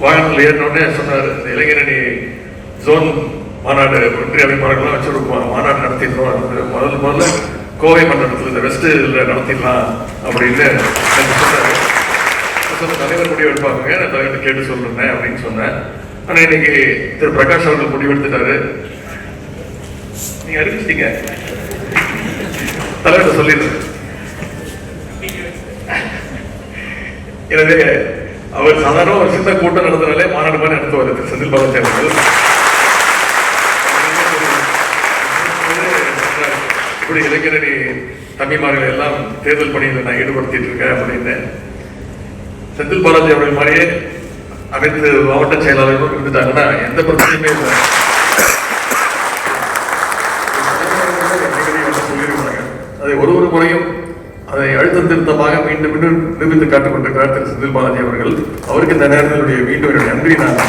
வாகனத்தில் ஏறினோடனே சொன்னார் இந்த இளைஞரணி ஜோன் மாநாடு ஒன்றிய அமைப்பாளர்கள்லாம் வச்சு ஒரு மா- மாநாடு நடத்திடுறோம் அது முதல்ல முதல்ல கோவை மண்டலத்தில் இந்த வெஸ்ட் இதில் நடத்திடலாம் அப்படின்னு எனக்கு சொன்னார். சொன்ன தலைவர் முடிவு எடுப்பாங்க நான் தலைவர் கேட்டு சொல்றேன் அப்படின்னு சொன்னேன். ஆனா இன்னைக்கு திரு பிரகாஷ் அவர்கள் முடிவெடுத்துட்டாரு நீங்க அறிவிச்சிட்டீங்க. தலைவர் சொல்லிடுறேன். எனவே அவர் சாதாரண ஒரு சின்ன கூட்டம் நடத்தினாலே மாநாடு மாதிரி நடத்துவார் வருது செந்தில் பாலாஜி அவர்கள். இப்படி இளைஞரணி தம்பிமார்கள் எல்லாம் தேர்தல் பணியில் நான் ஈடுபடுத்திட்டு இருக்கேன் அப்படின்னு செந்தில் பாலாஜி அவர்கள் மாதிரியே அனைத்து மாவட்ட செயலாளர்களும் இருந்துட்டாங்கன்னா எந்த பிரச்சனையுமே இல்லை. அதை ஒரு ஒரு முறையும் அதை அழுத்தம் திருத்தமாக மீண்டும் மீண்டும் நிரூபித்து காட்டுக் கொண்டிருக்கிறார் திரு செந்தில் பாலாஜி அவர்கள். அவருக்கு இந்த நேரத்தினுடைய மீண்டும் என்னுடைய நன்றி நான்